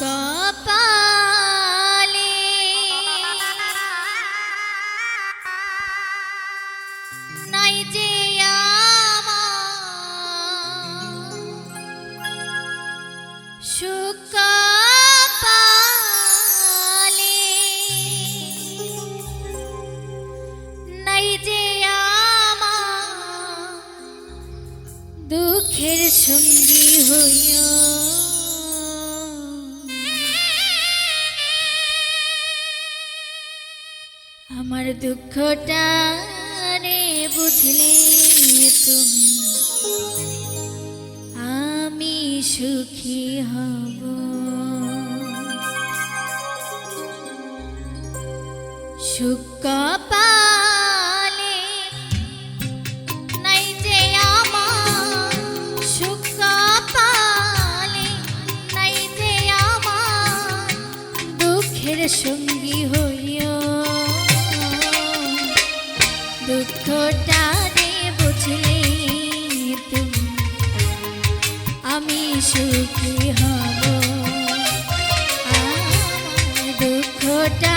का আমার দুঃখটা রে বুঝলে তুমি। আমি সুখী হব। সুখ দুঃখটা রে বুঝলে তুমি আমি সুখী হব। দুঃখটা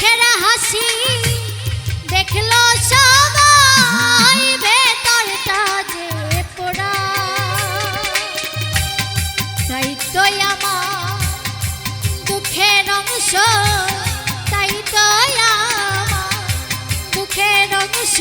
মুখের হাসি দেখল সবাই ভেতরটা যে পোড়া। তাই তো আমার দুঃখের অংশ, তাই তো আমার দুঃখের অংশ।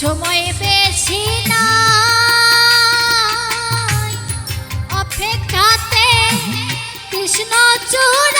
সময় বেশি না অপেক্ষাতে কৃষ্ণ চোর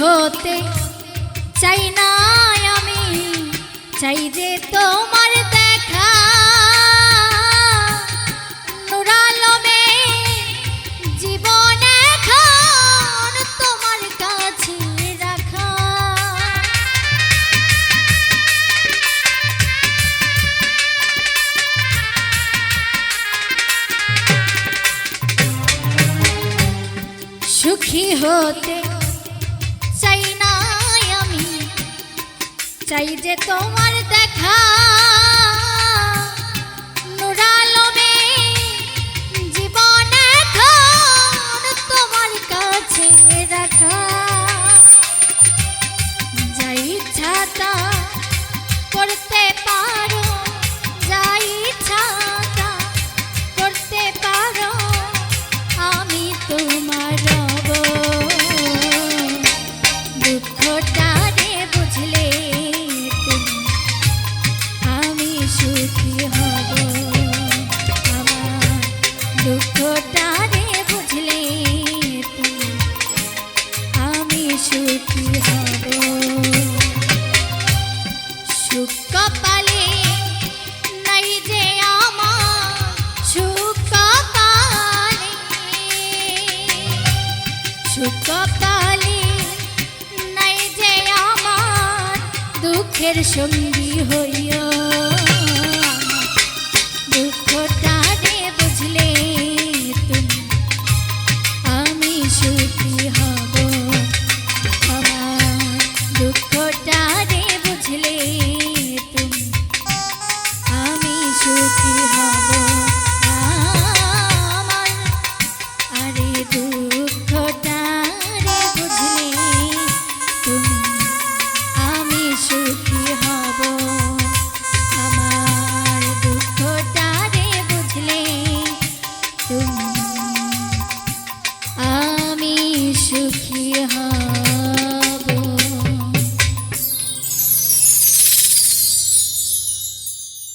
হতে চাই না আমি, চাই যে তোমার দেখা। নুরালমে জীবন এখন তোমার কাছে রাখা। সুখী হতে চাই যে তোমার দেখা। দুঃখকালে নাই যে আমার দুঃখের সঙ্গী হইয়া দুঃখটা রে বুঝলে তুমি? আমি সুখী হয় Thank you.